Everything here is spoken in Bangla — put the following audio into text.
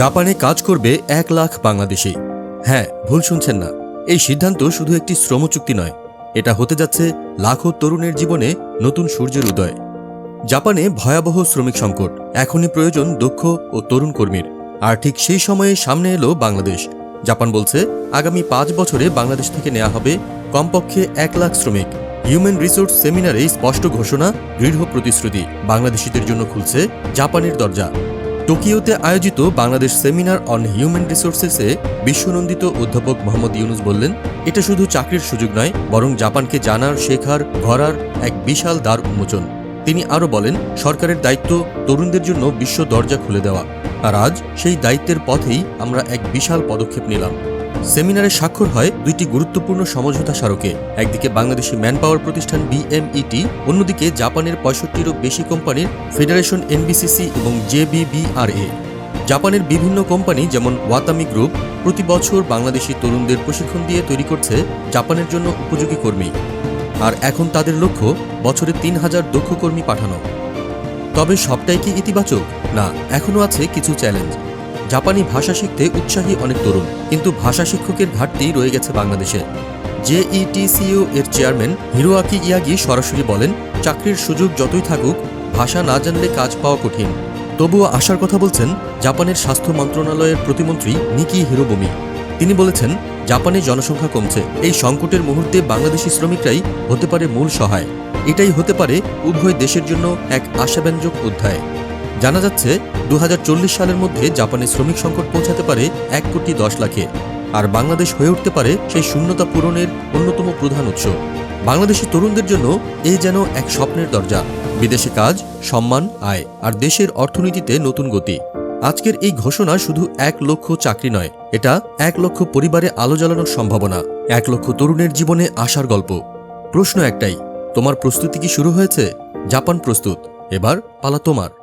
জাপানে কাজ করবে এক লাখ বাংলাদেশি। হ্যাঁ ভুল শুনছেন না। এই সিদ্ধান্ত শুধু একটি শ্রম চুক্তি নয়। এটা হতে যাচ্ছে লাখো তরুণের জীবনে নতুন সূর্যের উদয়। জাপানে ভয়াবহ শ্রমিক সংকট। এখনই প্রয়োজন দক্ষ ও তরুণ কর্মীর। আর ঠিক সেই সময়ে সামনে এলো বাংলাদেশ। জাপান বলছে, আগামী পাঁচ বছরে বাংলাদেশ থেকে নেওয়া হবে কমপক্ষে এক লাখ শ্রমিক। হিউম্যান রিসোর্স সেমিনারে স্পষ্ট ঘোষণা, দৃঢ় প্রতিশ্রুতি। বাংলাদেশিদের জন্য খুলছে জাপানের দরজা। টোকিওতে আয়োজিত বাংলাদেশ সেমিনার অন হিউম্যান রিসোর্সেসে বিশ্বনন্দিত অধ্যাপক মোহাম্মদ ইউনুস বললেন, এটা শুধু চাকরির সুযোগ নয়, বরং জাপানকে জানার, শেখার, ঘরার এক বিশাল দ্বার উন্মোচন। তিনি আরও বলেন, সরকারের দায়িত্ব তরুণদের জন্য বিশ্ব দরজা খুলে দেওয়া, আর আজ সেই দায়িত্বের পথেই আমরা এক বিশাল পদক্ষেপ নিলাম। সেমিনারে স্বাক্ষর হয় দুইটি গুরুত্বপূর্ণ সমঝোতা স্মারকে। একদিকে বাংলাদেশি ম্যান পাওয়ার প্রতিষ্ঠান বিএমইটি, অন্যদিকে জাপানের পঁয়ষট্টিরও বেশি কোম্পানির ফেডারেশন এনবিসিসি এবং জেবিবিআরএ। জাপানের বিভিন্ন কোম্পানি যেমন ওয়াতামি গ্রুপ, প্রতি বছর বাংলাদেশি তরুণদের প্রশিক্ষণ দিয়ে তৈরি করছে জাপানের জন্য উপযোগী কর্মী। আর এখন তাদের লক্ষ্য, বছরে তিন হাজার দক্ষ কর্মী পাঠানো। তবে সবটাই কি ইতিবাচক? না, এখনও আছে কিছু চ্যালেঞ্জ। জাপানি ভাষা শিখতে উৎসাহী অনেক তরুণ, কিন্তু ভাষা শিক্ষকের ঘাটতি রয়ে গেছে বাংলাদেশে। জেইটিসিও এর চেয়ারম্যান হিরোয়াকি ইয়াগি সরাসরি বলেন, চাকরির সুযোগ যতই থাকুক, ভাষা না জানলে কাজ পাওয়া কঠিন। তবুও আসার কথা বলছেন জাপানের স্বাস্থ্য মন্ত্রণালয়ের প্রতিমন্ত্রী নিকি হিরোবমি। তিনি বলেছেন, জাপানে জনসংখ্যা কমছে। এই সংকটের মুহূর্তে বাংলাদেশি শ্রমিকরাই হতে পারে মূল সহায়। এটাই হতে পারে উভয় দেশের জন্য এক আশাব্যঞ্জক অধ্যায়। জানা যাচ্ছে দু হাজার চল্লিশ সালের মধ্যে জাপানে শ্রমিক সংকট পৌঁছাতে পারে এক কোটি দশ লাখে আর বাংলাদেশ হয়ে উঠতে পারে সেই শূন্যতা পূরণের অন্যতম প্রধান উৎস। বাংলাদেশি তরুণদের জন্য এই যেন এক স্বপ্নের দরজা। বিদেশে কাজ, সম্মান, আয় আর দেশের অর্থনীতিতে নতুন গতি। আজকের এই ঘোষণা শুধু এক লক্ষ চাকরি নয়, এটা এক লক্ষ পরিবারে আলো জ্বালানোর সম্ভাবনা, এক লক্ষ তরুণের জীবনে আসার গল্প। প্রশ্ন একটাই, তোমার প্রস্তুতি কি শুরু হয়েছে? জাপান প্রস্তুত, এবার পালা তোমার।